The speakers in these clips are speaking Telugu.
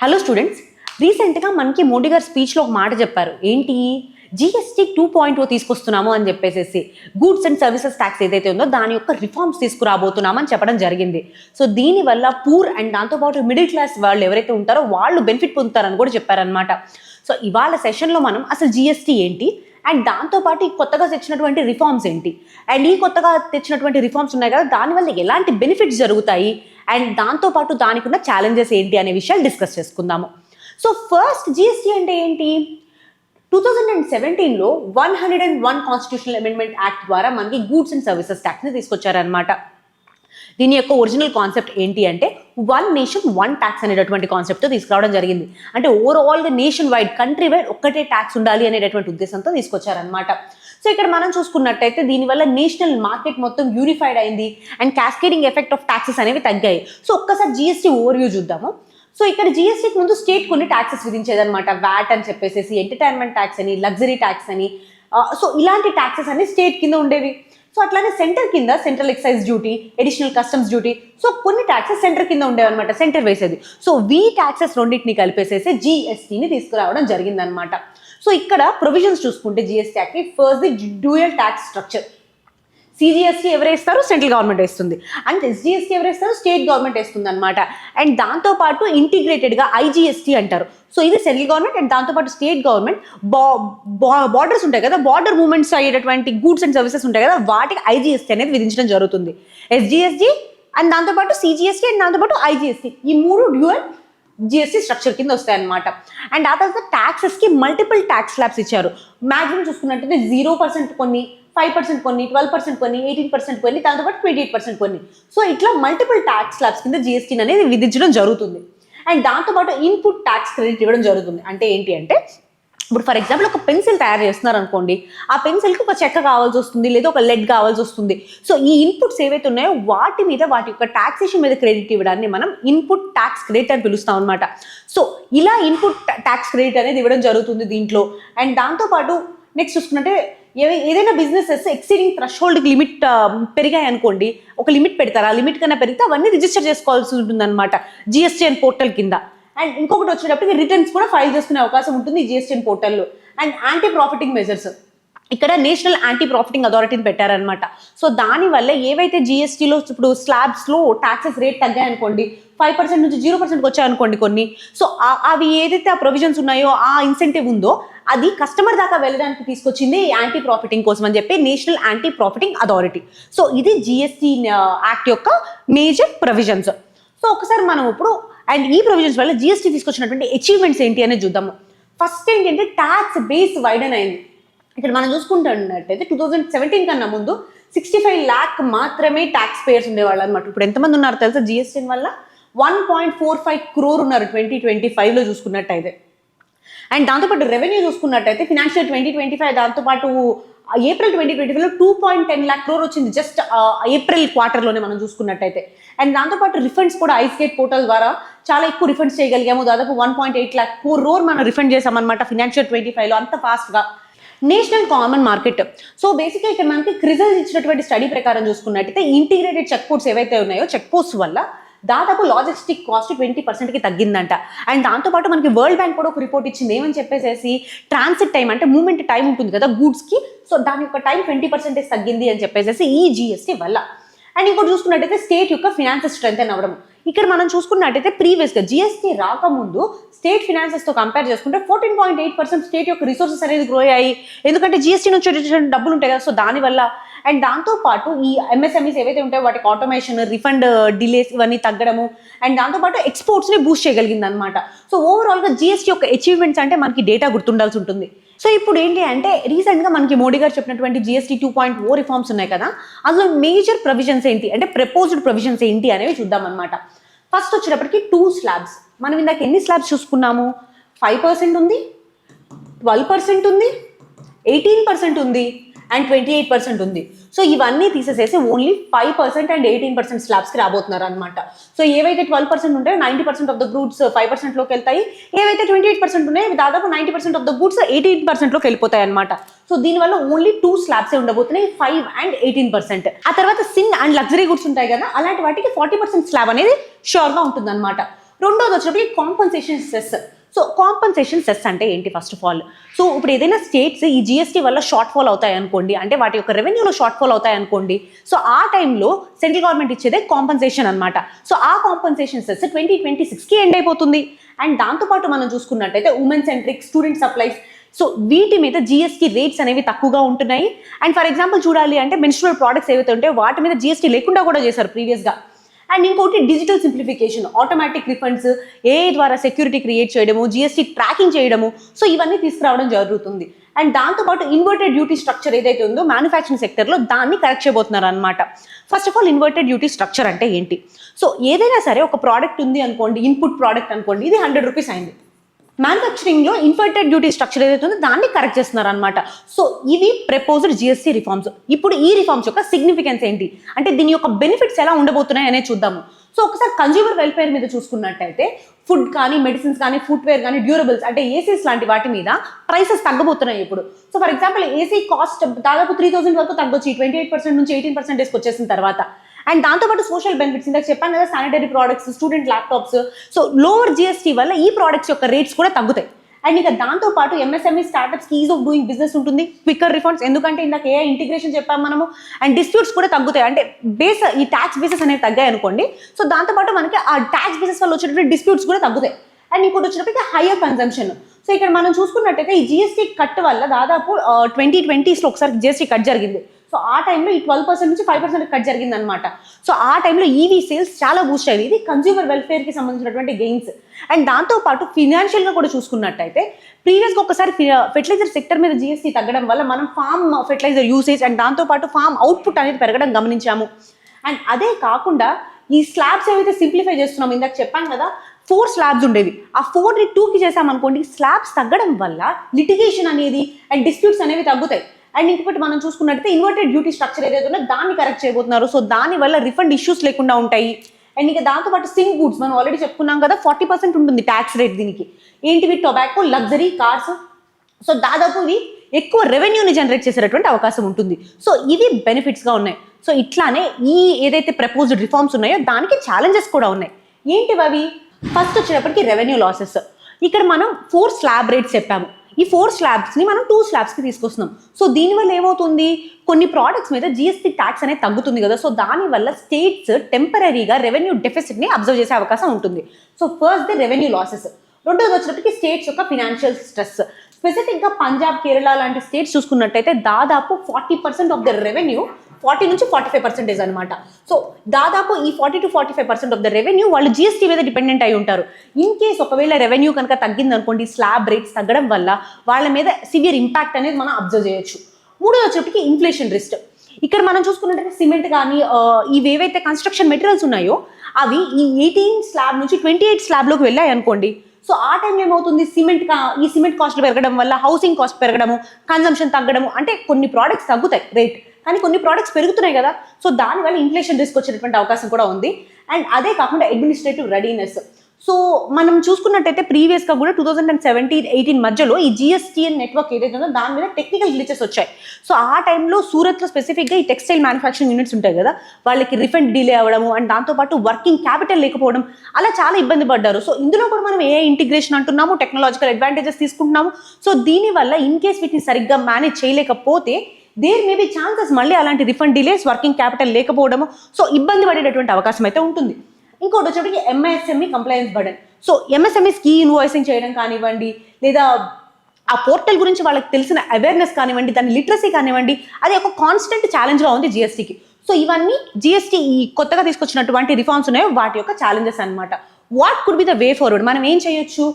హలో స్టూడెంట్స్ రీసెంట్గా మనకి మోడీ గారు స్పీచ్లో ఒక మాట చెప్పారు. ఏంటి? జిఎస్టీ టూ పాయింట్ ఓ తీసుకొస్తున్నాము అని చెప్పేసి గూడ్స్ అండ్ సర్వీసెస్ ట్యాక్స్ ఏదైతే ఉందో దాని యొక్క రిఫార్మ్స్ తీసుకురాబోతున్నామని చెప్పడం జరిగింది. సో దీనివల్ల పూర్ అండ్ దాంతోపాటు మిడిల్ క్లాస్ వాళ్ళు ఎవరైతే ఉంటారో వాళ్ళు బెనిఫిట్ పొందుతారని కూడా చెప్పారనమాట సో ఇవాళ సెషన్లో మనం అసలు జిఎస్టీ ఏంటి? అండ్ దాంతోపాటు ఈ కొత్తగా తెచ్చినటువంటి రిఫార్మ్స్ ఏంటి? అండ్ ఈ కొత్తగా తెచ్చినటువంటి రిఫార్మ్స్ ఉన్నాయి కదా దానివల్ల ఎలాంటి బెనిఫిట్స్ జరుగుతాయి? అండ్ దాంతోపాటు దానికి ఉన్న ఛాలెంజెస్ ఏంటి అనే విషయాలు డిస్కస్ చేసుకుందాము. సో ఫస్ట్ జిఎస్టీ అంటే ఏంటి? టూ థౌజండ్ అండ్ సెవెంటీన్లో one hundred and one constitutional amendment act ద్వారా మనకి గూడ్స్ అండ్ సర్వీసెస్ ట్యాక్స్ని తీసుకొచ్చారనమాట దీని యొక్క ఒరిజినల్ కాన్సెప్ట్ ఏంటి అంటే వన్ నేషన్ వన్ ట్యాక్స్ అనేటటువంటి కాన్సెప్ట్తో తీసుకురావడం జరిగింది. అంటే ఓవరాల్గా నేషన్ వైడ్ కంట్రీ వైడ్ ఒక్కటే ట్యాక్స్ ఉండాలి అనేటటువంటి ఉద్దేశంతో తీసుకొచ్చారనమాట సో ఇక్కడ మనం చూసుకున్నట్టయితే దీనివల్ల నేషనల్ మార్కెట్ మొత్తం యూనిఫైడ్ అయింది and cascading effect of taxes అనేవి తగ్గాయి. సో ఒక్కసారి జిఎస్టీ ఓవర్వ్యూ చూద్దాము. సో ఇక్కడ జిఎస్టీకి ముందు స్టేట్ కొన్ని ట్యాక్సెస్ విధించేదన్నమాట. వ్యాట్ అని చెప్పేసి ఎంటర్టైన్మెంట్ ట్యాక్స్ అని లగ్జరీ ట్యాక్స్ అని. సో ఇలాంటి ట్యాక్సెస్ అన్ని స్టేట్ కింద ఉండేవి. సో అట్లానే సెంటర్ కింద central excise duty additional customs duty so కొన్ని ట్యాక్సెస్ సెంటర్ కింద ఉండేవన్నమాట సెంటర్ వేసేది. సో వీ ట్యాక్సెస్ రెండింటిని కలిపేసేసి జిఎస్టీని తీసుకురావడం జరిగిందనమాట సో ఇక్కడ ప్రొవిజన్స్ చూసుకుంటే GST act first the dual tax structure CGST ఎవరు వేస్తారు సెంట్రల్ గవర్నమెంట్ వేస్తుంది. అండ్ ఎస్జిఎస్టీ ఎవరు వేస్తారు స్టేట్ గవర్నమెంట్ వేస్తుంది అనమాట అండ్ దాంతోపాటు ఇంటిగ్రేటెడ్గా ఐజిఎస్టీ అంటారు. సో ఇది సెంట్రల్ గవర్నమెంట్ అండ్ దాంతోపాటు స్టేట్ గవర్నమెంట్. బా బార్డర్స్ ఉంటాయి కదా? బార్డర్ మూవ్మెంట్స్ అయ్యేటటువంటి గూడ్స్ అండ్ సర్వీసెస్ ఉంటాయి కదా? వాటికి ఐజిఎస్టీ అనేది విధించడం జరుగుతుంది. ఎస్జిఎస్టీ అండ్ దాంతోపాటు సిజిఎస్టీ అండ్ దాంతోపాటు ఐజిఎస్టీ ఈ మూడు డ్యూయల్ జిఎస్టీ స్ట్రక్చర్ కింద వస్తాయన్నమాట. అండ్ ఆ తర్వాత ట్యాక్సెస్కి మల్టిపుల్ ట్యాక్స్ స్లాబ్స్ ఇచ్చారు. మ్యాక్సిమం చూసుకున్నట్టయితే జీరో పర్సెంట్ కొన్ని ఫైవ్ పర్సెంట్ కొన్ని ట్వెల్వ్ పర్సెంట్ కొన్ని ఎయిటీన్ పర్సెంట్ కొన్ని దాంతోపాటు ట్వంటీ ఎయిట్ పర్సెంట్ కొన్ని. సో ఇట్లా మల్టిపుల్ ట్యాక్స్ స్లాబ్స్ కింద జిఎస్టీని అనేది విధించడం జరుగుతుంది. అండ్ దాంతోపాటు ఇన్పుట్ ట్యాక్స్ క్రెడిట్ ఇవ్వడం జరుగుతుంది. అంటే ఏంటి అంటే ఇప్పుడు ఫర్ ఎగ్జాంపుల్ ఒక పెన్సిల్ తయారు చేస్తున్నారు అనుకోండి ఆ పెన్సిల్కి ఒక చెక్క కావాల్సి వస్తుంది లేదా ఒక లెడ్ కావాల్సి వస్తుంది. సో ఈ ఇన్పుట్స్ ఏవైతే ఉన్నాయో వాటి మీద వాటి యొక్క ట్యాక్సేషన్ మీద క్రెడిట్ ఇవ్వడాన్ని మనం ఇన్పుట్ ట్యాక్స్ క్రెడిట్ అని పిలుస్తాం అనమాట సో ఇలా ఇన్పుట్ ట్యాక్స్ క్రెడిట్ అనేది ఇవ్వడం జరుగుతుంది దీంట్లో. అండ్ దాంతోపాటు నెక్స్ట్ చూసుకుంటే ఏదైనా బిజినెసెస్ ఎక్సీడింగ్ థ్రెష్ లిమిట్ పెరిగాయి అనుకోండి ఒక లిమిట్ పెడతారు. ఆ లిమిట్ కన్నా పెరిగితే అవన్నీ రిజిస్టర్ చేసుకోవాల్సి ఉంటుంది అనమాట జిఎస్టీఎన్ పోర్టల్ కింద. అండ్ ఇంకొకటి వచ్చేటప్పటికి రిటర్న్స్ కూడా ఫైల్ చేసుకునే అవకాశం ఉంటుంది జిఎస్టీఎన్ పోర్టల్లో అండ్ యాంటీ ప్రాఫిటింగ్ మెజర్స్ ఇక్కడ నేషనల్ యాంటీ ప్రాఫిటింగ్ అథారిటీని పెట్టారనమాట సో దానివల్ల ఏవైతే జిఎస్టీలో ఇప్పుడు స్లాబ్స్లో ట్యాక్సెస్ రేట్ తగ్గాయనుకోండి ఫైవ్ పర్సెంట్ నుంచి జీరో పర్సెంట్కి వచ్చాయనుకోండి కొన్ని సో అవి ఏదైతే ఆ ప్రొవిజన్స్ ఉన్నాయో ఆ ఇన్సెంటివ్ ఉందో అది కస్టమర్ దాకా వెళ్ళడానికి తీసుకొచ్చింది యాంటీ ప్రాఫిటింగ్ కోసం అని చెప్పి national anti profiting authority. So ఇది జిఎస్టీ యాక్ట్ యొక్క మేజర్ ప్రొవిజన్స్ సో ఒకసారి మనం ఇప్పుడు అండ్ ఈ ప్రొవిజన్స్ వల్ల జిఎస్టీ తీసుకొచ్చినటువంటి అచీవ్మెంట్స్ ఏంటి అనేది చూద్దాము. ఫస్ట్ ఏంటంటే ట్యాక్స్ బేస్ వైడన్ అయింది. ఇక్కడ మనం చూసుకుంటున్నట్టయితే టూ థౌజండ్ సెవెంటీన్ కన్నా ముందు సిక్స్టీ ఫైవ్ ల్యాక్ మాత్రమే ట్యాక్స్ పేయర్స్ ఉండేవాళ్ళు అనమాట ఇప్పుడు ఎంతమంది ఉన్నారు తెలుసా? జిఎస్టీ వల్ల? One point four five crore ఉన్నారు ట్వంటీ ట్వంటీ ఫైవ్లో చూసుకున్నట్టయితే. అండ్ దాంతోపాటు రెవెన్యూ చూసుకున్నట్టయితే ఫినాన్షియల్ ట్వంటీ ట్వంటీ ఫైవ్ దాంతోపాటు ఏప్రిల్ ట్వంటీ ట్వంటీ ఫైవ్లో two point ten lakh crore వచ్చింది జస్ట్ ఏప్రిల్ క్వార్టర్లోనే మనం చూసుకున్నట్టయితే. అండ్ దాంతోపాటు రిఫండ్స్ కూడా ఐస్ గేట్ పోర్టల్ ద్వారా చాలా ఎక్కువ రిఫండ్స్ చేయగలిగాము. దాదాపు one point eight lakh crore roar మనం రిఫండ్ చేసామన్నమాట ఫినాన్షియల్ ట్వంటీ ఫైవ్లో అంత ఫాస్ట్గా నేషనల్ కామన్ మార్కెట్. సో బేసిక్గా ఇక్కడ మనకి క్రిజల్స్ ఇచ్చినటువంటి స్టడీ ప్రకారం చూసుకున్నట్టయితే ఇంటిగ్రేటెడ్ చెక్ పోస్ట్స్ ఏవైతే ఉన్నాయో చెక్ పోస్ట్ వల్ల దాదాపు లాజిస్టిక్ కాస్ట్ ట్వంటీ పర్సెంట్కి తగ్గిందంట. అండ్ దాంతోపాటు మనకి వరల్డ్ బ్యాంక్ కూడా ఒక రిపోర్ట్ ఇచ్చింది. ఏమని చెప్పేసేసి ట్రాన్సిట్ టైం అంటే మూమెంట్ టైం ఉంటుంది కదా గూడ్స్కి సో దాని యొక్క టైం ట్వంటీ పర్సెంటేజ్ తగ్గింది అని చెప్పేసి ఈ జిఎస్టీ వల్ల. అండ్ ఇంకోటి చూసుకున్నట్టయితే స్టేట్ యొక్క ఫినాన్షియల్ స్ట్రెంగ్ అవ్వడం ఇక్కడ మనం చూసుకున్నట్టయితే ప్రీవియస్గా జిఎస్టీ రాకముందు స్టేట్ ఫినాన్సెస్తో కంపేర్ చేసుకుంటే fourteen point eight percent state యొక్క రిసోర్సెస్ అనేది గ్రో అయ్యాయి. ఎందుకంటే జిఎస్టీ నుంచి డబ్బులు ఉంటాయి కదా సో దానివల్ల అండ్ దాంతోపాటు ఈ ఎంఎస్ఎంఈస్ ఏవైతే ఉంటాయో వాటికి ఆటోమేషన్ రిఫండ్ డిలేస్ ఇవన్నీ తగ్గడము అండ్ దాంతోపాటు ఎక్స్పోర్ట్స్ని బూస్ట్ చేయగలిగింది అనమాట సో ఓవరాల్గా జిఎస్టీ యొక్క అచీవ్మెంట్స్ అంటే మనకి డేటా గుర్తుండాల్సి ఉంటుంది. సో ఇప్పుడు ఏంటి అంటే రీసెంట్గా మనకి మోడీ గారు చెప్పినటువంటి GST two point O reforms ఉన్నాయి కదా అందులో మేజర్ ప్రొవిజన్స్ ఏంటి? అంటే ప్రపోజ్డ్ ప్రొవిజన్స్ ఏంటి అనేవి చూద్దాం అనమాట ఫస్ట్ వచ్చేటప్పటికి టూ స్లాబ్స్ మనం ఇందాక ఎన్ని స్లాబ్స్ చూసుకున్నాము? ఫైవ్ పర్సెంట్ ఉంది ట్వెల్వ్ పర్సెంట్ ఉంది ఎయిటీన్ పర్సెంట్ ఉంది. అండ్ ట్వంటీ ఎయిట్ పర్సెంట్ ఉంది. సో ఇవన్నీ తీసేసేసి only five percent and eighteen percent స్లాబ్స్కి రాబోతున్నారు అనమాట సో ఏవైతే ట్వెల్వ్ పర్సెంట్ ఉంటాయో ninety percent of the goods five పర్సెంట్లోకి వెళ్తాయి. ఏవైతే ట్వంటీ ఎయిట్ పర్సెంట్ ఉన్నాయో దాదాపు ninety percent of the goods eighteen పర్సెంట్లోకి వెళ్ళిపోతాయి అనమాట సో దీనివల్ల ఓన్లీ టూ స్లాబ్సే ఉండబోతున్నాయి ఫైవ్ అండ్ ఎయిటీన్ పర్సెంట్ ఆ తర్వాత సిన్ అండ్ లగ్జరీ గుడ్స్ ఉంటాయి కదా అలాంటి వాటికి ఫార్టీ పర్సెంట్ స్లాబ్ అనేది షూర్గా ఉంటుంది అనమాట రెండోది వచ్చినప్పుడు compensation cess so compensation cess అంటే ఏంటి ఫస్ట్ ఆఫ్ ఆల్ సో ఇప్పుడు ఏదైనా స్టేట్స్ ఈ జిఎస్టీ వల్ల షార్ట్ ఫాల్ అవుతాయి అనుకోండి అంటే వాటి యొక్క రెవెన్యూలో షార్ట్ ఫాల్ అవుతాయి అనుకోండి సో ఆ టైంలో సెంట్రల్ గవర్నమెంట్ ఇచ్చేదే కాంపన్సేషన్ అనమాట సో ఆ కాంపన్సేషన్ సెస్ ట్వంటీ ట్వంటీ సిక్స్కి ఎండ్ అయిపోతుంది. అండ్ దాంతోపాటు మనం చూసుకున్నట్టయితే women centric student supplies so వీటి మీద జిఎస్టీ రేట్స్ అనేవి తక్కువగా ఉంటున్నాయి. అండ్ ఫర్ ఎగ్జాంపుల్ చూడాలి అంటే మెన్స్ట్రువల్ ప్రోడక్ట్స్ ఏవైతే ఉంటాయో వాటి మీద జిఎస్టీ లేకుండా కూడా చేశారు ప్రీవియస్గా అండ్ ఇంకోటి డిజిటల్ సింప్లిఫికేషన్ ఆటోమేటిక్ రిఫండ్స్ ఏ ద్వారా సెక్యూరిటీ క్రియేట్ చేయడము జిఎస్టీ ట్రాకింగ్ చేయడము. సో ఇవన్నీ తీసుకురావడం జరుగుతుంది. అండ్ దాంతోపాటు ఇన్వర్టెడ్ డ్యూటీ స్ట్రక్చర్ ఏదైతే ఉందో మ్యానుఫ్యాక్చరింగ్ సెక్టర్లో దాన్ని కరెక్ట్ చేయబోతున్నారు అనమాట first of all inverted duty structure అంటే ఏంటి? సో ఏదైనా సరే ఒక ప్రోడక్ట్ ఉంది అనుకోండి ఇన్పుట్ ప్రోడక్ట్ అనుకోండి ఇది హండ్రెడ్ రూపీస్ అయింది. మ్యానుఫ్యాక్చరింగ్లో ఇన్వర్టెడ్ డ్యూటీ స్ట్రక్చర్ ఏదైతే ఉందో దాన్ని కరెక్ట్ చేస్తున్నారు అనమాట సో ఇవి ప్రపోజ్డ్ జిఎస్టీ రిఫార్మ్స్. ఇప్పుడు ఈ రిఫార్మ్స్ యొక్క సిగ్నిఫికెన్స్ ఏంటి? అంటే దీని యొక్క బెనిఫిట్స్ ఎలా ఉండబోతున్నాయి అనేది చూద్దాము. సో ఒకసారి కన్జ్యూమర్ వెల్ఫేర్ మీద చూసుకున్నట్టయితే ఫుడ్ కానీ మెడిసిన్స్ కానీ ఫుట్వేర్ కానీ డ్యూరబుల్స్ అంటే ఏసీస్ లాంటి వాటి మీద ప్రైసెస్ తగ్గబోతున్నాయి ఇప్పుడు. So for example AC cost దాదాపు త్రీ థౌసండ్ వరకు తగ్గొచ్చు. ట్వంటీ ఎయిట్ పర్సెంట్ నుంచి ఎయిటీన్ పర్సెంటేజ్కి వచ్చేసిన తర్వాత. అండ్ దాంతోపాటు సోషల్ బెనిఫిట్స్ ఇందాక చెప్పాను కదా sanitary products student laptops so lower GST వల్ల ఈ ప్రోడక్ట్స్ యొక్క రేట్స్ కూడా తగ్గుతాయి. అండ్ ఇక దాంతో పాటు MSME startups ease of doing business ఉంటుంది. క్విక్కర్ రిఫండ్స్ ఎందుకంటే ఇందాక ఏ ఇంటిగ్రేషన్ చెప్పాము మనము. అండ్ డిస్ప్యూట్స్ కూడా తగ్గుతాయి. అంటే బేస్ ఈ ట్యాక్స్ బేసెస్ అనేవి తగ్గాయి అనుకోండి. సో దాంతోపాటు మనకి ఆ ట్యాక్స్ బేసెస్ వల్ల వచ్చేటప్పుడు డిస్ప్యూట్స్ కూడా తగ్గుతాయి. అండ్ ఇప్పుడు వచ్చినప్పటికీ హయ్యర్ కన్జంప్షన్ సో ఇక్కడ మనం చూసుకున్నట్టయితే ఈ జిఎస్టీ కట్ వల్ల దాదాపు ట్వంటీ ట్వంటీస్లో ఒకసారి జిఎస్టీ కట్ జరిగింది. సో ఆ టైంలో ఈ ట్వెల్వ్ పర్సెంట్ నుంచి ఫైవ్ పర్సెంట్ కట్ జరిగింది అనమాట సో ఆ టైంలో ఈవీ సేల్స్ చాలా బూస్ట్ అయ్యింది ఇది కన్జ్యూమర్ వెల్ఫేర్కి సంబంధించినటువంటి గెయిన్స్ అండ్ దాంతోపాటు ఫినాన్షియల్గా కూడా చూసుకున్నట్టయితే ప్రీవియస్గా ఒకసారి ఫెర్టిలైజర్ సెక్టర్ మీద జిఎస్టీ తగ్గడం వల్ల మనం ఫామ్ ఫెర్టిలైజర్ యూసేజ్ అండ్ దాంతోపాటు ఫామ్ అవుట్పుట్ అనేది పెరగడం గమనించాము. అండ్ అదే కాకుండా ఈ స్లాబ్స్ ఏవైతే సింప్లిఫై చేస్తున్నాం ఇందాక చెప్పాను కదా ఫోర్ స్లాబ్స్ ఉండేవి. ఆ ఫోర్ని టూకి చేసామనుకోండి స్లాబ్స్ తగ్గడం వల్ల లిటిగేషన్ అనేది అండ్ డిస్ప్యూట్స్ అనేవి తగ్గుతాయి. అండ్ ఇంకొకటి మనం చూసుకున్నట్టయితే ఇన్వర్టెడ్ డ్యూటీ స్ట్రక్చర్ ఏదైతే ఉందో దాన్ని కరెక్ట్ చేయబోతున్నారు. సో దాని వల్ల రిఫండ్ ఇష్యూస్ లేకుండా ఉంటాయి. అండ్ ఇంకా దాంతోపాటు సింగ్ గూడ్స్ మనం ఆల్రెడీ చెప్పుకున్నాం కదా ఫార్టీ పర్సెంట్ ఉంటుంది ట్యాక్స్ రేట్ దీనికి. ఏంటివి టొబాకో లగ్జరీ కార్స్ సో దాదాపు ఇవి ఎక్కువ రెవెన్యూని జనరేట్ చేసేటటువంటి అవకాశం ఉంటుంది. సో ఇవి బెనిఫిట్స్గా ఉన్నాయి. సో ఇట్లానే ఈ ఏదైతే ప్రపోజ్డ్ రిఫార్మ్స్ ఉన్నాయో దానికి ఛాలెంజెస్ కూడా ఉన్నాయి. ఏంటివి అవి? ఫస్ట్ వచ్చేటప్పటికి రెవెన్యూ లాసెస్ ఇక్కడ మనం ఫోర్ స్లాబ్ రేట్స్ చెప్పాము. ఈ ఫోర్ స్లాబ్స్ని మనం టూ స్లాబ్స్కి తీసుకొస్తున్నాం. సో దీనివల్ల ఏమవుతుంది? కొన్ని ప్రోడక్ట్స్ మీద జిఎస్టీ ట్యాక్స్ అనేది తగ్గుతుంది కదా. సో దానివల్ల స్టేట్స్ టెంపరీగా రెవెన్యూ డెఫిసిట్ని అబ్జర్వ్ చేసే అవకాశం ఉంటుంది. So first the revenue losses రెండోది వచ్చినప్పటికీ స్టేట్స్ యొక్క ఫినాన్షియల్ స్ట్రెస్ స్పెసిఫిక్గా పంజాబ్ కేరళ లాంటి స్టేట్స్ చూసుకున్నట్టయితే దాదాపు forty percent of the revenue forty నుంచి ఫార్టీ ఫైవ్ పర్సెంటేజ్ అనమాట సో దాదాపు ఈ forty to forty five percent of the revenue వాళ్ళు జిఎస్టీ మీద డిపెండెంట్ అయి ఉంటారు. ఇన్ కేస్ ఒకవేళ రెవెన్యూ కనుక తగ్గింది అనుకోండి స్లాబ్ రేట్స్ తగ్గడం వల్ల వాళ్ళ మీద సివియర్ ఇంపాక్ట్ అనేది మనం అబ్జర్వ్ చేయొచ్చు. మూడో వచ్చేటికి ఇన్ఫ్లేషన్ రిస్క్ ఇక్కడ మనం చూసుకున్నట్లయితే సిమెంట్ కానీ ఇవి ఏవైతే కన్స్ట్రక్షన్ మెటీరియల్స్ ఉన్నాయో అవి ఈ ఎయిటీన్ స్లాబ్ నుంచి ట్వంటీ ఎయిట్ స్లాబ్లోకి వెళ్ళాయి అనుకోండి. సో ఆ టైంలో ఏమవుతుంది? సిమెంట్ కా ఈ సిమెంట్ కాస్ట్ పెరగడం వల్ల హౌసింగ్ కాస్ట్ పెరగడము కన్జంప్షన్ తగ్గడము అంటే కొన్ని ప్రోడక్ట్స్ తగ్గుతాయి రేట్ కానీ కొన్ని ప్రోడక్ట్స్ పెరుగుతున్నాయి కదా. సో దానివల్ల ఇన్ఫ్లేషన్ రిస్క్ వచ్చేటటువంటి అవకాశం కూడా ఉంది. అండ్ అదే కాకుండా అడ్మినిస్ట్రేటివ్ రెడీనెస్ సో మనం చూసుకున్నట్టయితే ప్రీవియస్గా కూడా two thousand and seventeen eighteen మధ్యలో ఈ జిఎస్టీఎన్ నెట్వర్క్ ఏదైతే ఉందో దాని మీద టెక్నికల్ గ్లిచెస్ వచ్చాయి. సో ఆ టైంలో సూరత్లో స్పెసిఫిక్గా ఈ టెక్స్టైల్ మ్యానుఫ్యాక్చరింగ్ యూనిట్స్ ఉంటాయి కదా. వాళ్ళకి రిఫండ్ డిలే అవ్వడము అండ్ దాంతోపాటు వర్కింగ్ క్యాపిటల్ లేకపోవడం అలా చాలా ఇబ్బంది పడ్డారు. సో ఇందులో కూడా మనం ఏ ఇంటిగ్రేషన్ అంటున్నాము టెక్నాలజికల్ అడ్వాంటేజెస్ తీసుకుంటున్నాము. సో దీనివల్ల ఇన్ కేస్ వీటిని సరిగ్గా మేనేజ్ చేయలేకపోతే దేర్ మే బి ఛాన్సెస్ మళ్ళీ అలాంటి రిఫండ్ డిలేస్ వర్కింగ్ క్యాపిటల్ లేకపోవడము. సో ఇబ్బంది పడేటటువంటి అవకాశం అయితే ఉంటుంది. ఇంకోటి వచ్చేటికి ఎంఎస్ఎంఈ కంప్లైన్స్ బర్డన్ సో ఎంఎస్ఎంఈస్కి ఇన్వాయిసింగ్ చేయడం కానివ్వండి లేదా ఆ పోర్టల్ గురించి వాళ్ళకి తెలిసిన అవేర్నెస్ కానివ్వండి దాని లిటరసీ కానివ్వండి అది ఒక కాన్స్టెంట్ ఛాలెంజ్గా ఉంది జిఎస్టీకి సో ఇవన్నీ జిఎస్టీ ఈ కొత్తగా తీసుకొచ్చినటువంటి రిఫార్మ్స్ ఉన్నాయో వాటి యొక్క ఛాలెంజెస్ అన్నమాట. What could be the way forward మనం ఏం చేయొచ్చు?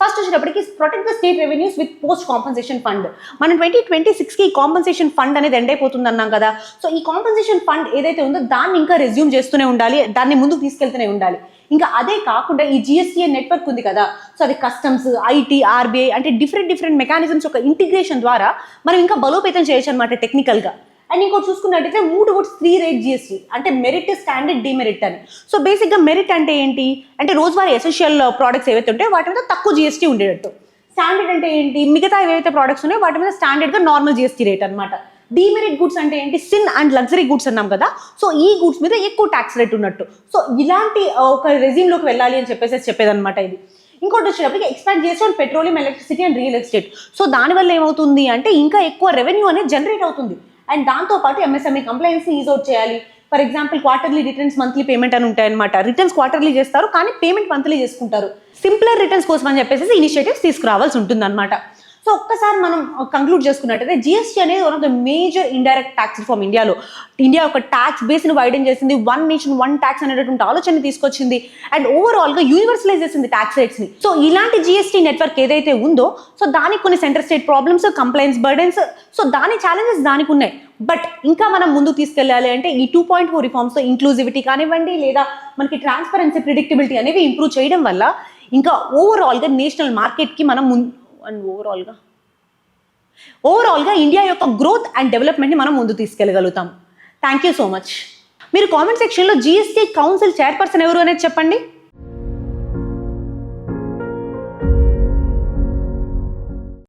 ఫస్ట్ వచ్చేటప్పటికి protect the state revenues with post compensation fund మనం ట్వంటీ ట్వంటీ సిక్స్కి ఈ కాంపన్సేషన్ ఫండ్ అనేది ఎండ్ అయిపోతుంది అన్నాం కదా. సో ఈ కాంపన్సేషన్ ఫండ్ ఏదైతే ఉందో దాన్ని ఇంకా రెజ్యూమ్ చేస్తూనే ఉండాలి దాన్ని ముందుకు తీసుకెళ్తూనే ఉండాలి. ఇంకా అదే కాకుండా ఈ జిఎస్టీఎన్ నెట్వర్క్ ఉంది కదా. సో అది కస్టమ్స్ ఐటీ ఆర్బీఐ అంటే డిఫరెంట్ డిఫరెంట్ మెకానిజమ్స్ ఒక ఇంటిగ్రేషన్ ద్వారా మనం ఇంకా బలోపేతం చేయొచ్చు అనమాట టెక్నికల్గా అండ్ ఇంకోటి చూసుకున్నట్టయితే మూడు వుడ్స్ త్రీ రేట్ జిఎస్టీ అంటే మెరిట్ స్టాండర్డ్ డిమెరిట్ అని. సో బేసిక్గా మెరిట్ అంటే ఏంటి? అంటే రోజువారీ ఎసెన్షియల్ ప్రోడక్ట్స్ ఏవైతే ఉంటాయో వాటి మీద తక్కువ జిఎస్టీ ఉండేటట్టు. స్టాండర్డ్ అంటే ఏంటి? మిగతా ఏవైతే ప్రోడక్ట్స్ ఉన్నాయో వాటి మీద స్టాండర్డ్గా నార్మల్ జిఎస్టీ రేట్ అనమాట డీమెరిట్ గుడ్స్ అంటే ఏంటి? సిన్ అండ్ లగ్జరీ గుడ్స్ అన్నాం కదా. సో ఈ గుడ్స్ మీద ఎక్కువ ట్యాక్స్ రేట్ ఉన్నట్టు. సో ఇలాంటి ఒక రెజ్యూమ్లోకి వెళ్ళాలి అని చెప్పేసి చెప్పేదన్నమాట ఇది. ఇంకోటి వచ్చేటప్పటికి ఎక్స్పాండ్ చేసి petroleum electricity and real estate so దానివల్ల ఏమవుతుంది అంటే ఇంకా ఎక్కువ రెవెన్యూ అనేది జనరేట్ అవుతుంది. అండ్ దాంతోపాటు ఎంఎస్ఎంఈ కంప్లైన్స్ ఈజ్ అవుట్ చేయాలి. For example quarterly returns monthly payment అని ఉంటాయన్నమాట. రిటర్న్స్ క్వార్టర్లీ చేస్తారు కానీ పేమెంట్ మంత్లీ చేసుకుంటారు. సింప్లర్ రిటర్న్స్ కోసం అని చెప్పేసి ఇనిషియేటివ్స్ తీసుకురావాల్సి ఉంటుంది సో ఒక్కసారి మనం కంక్లూడ్ చేసుకున్నట్టయితే జిఎస్టీ అనేది one of the major indirect tax form ఇండియాలో ఇండియా ఒక ట్యాక్స్ బేస్ని వైడెన్ చేసింది. వన్ నేషన్ వన్ ట్యాక్స్ అనేటటువంటి ఆలోచన తీసుకొచ్చింది. అండ్ ఓవరాల్గా యూనివర్సలైజ్ చేసింది ట్యాక్స్ రేట్స్ని సో ఇలాంటి జిఎస్టీ నెట్వర్క్ ఏదైతే ఉందో సో దానికి కొన్ని centre state problems complaints burdens so దాని ఛాలెంజెస్ దానికి ఉన్నాయి. బట్ ఇంకా మనం ముందు తీసుకెళ్ళాలి అంటే ఈ two point four reforms inclusivity కానివ్వండి లేదా మనకి ట్రాన్స్పరెన్సీ ప్రిడిక్టబిలిటీ అనేవి ఇంప్రూవ్ చేయడం వల్ల ఇంకా ఓవరాల్గా నేషనల్ మార్కెట్కి మనం ముందు అండ్ ఓవరాల్గా ఓవరాల్గా ఇండియా యొక్క గ్రోత్ అండ్ డెవలప్మెంట్ని మనం ముందు తీసుకెళ్ళగలుగుతాం. థ్యాంక్ యూ సో మచ్ మీరు కామెంట్ సెక్షన్లో జిఎస్టీ కౌన్సిల్ చైర్పర్సన్ ఎవరు అనేది చెప్పండి?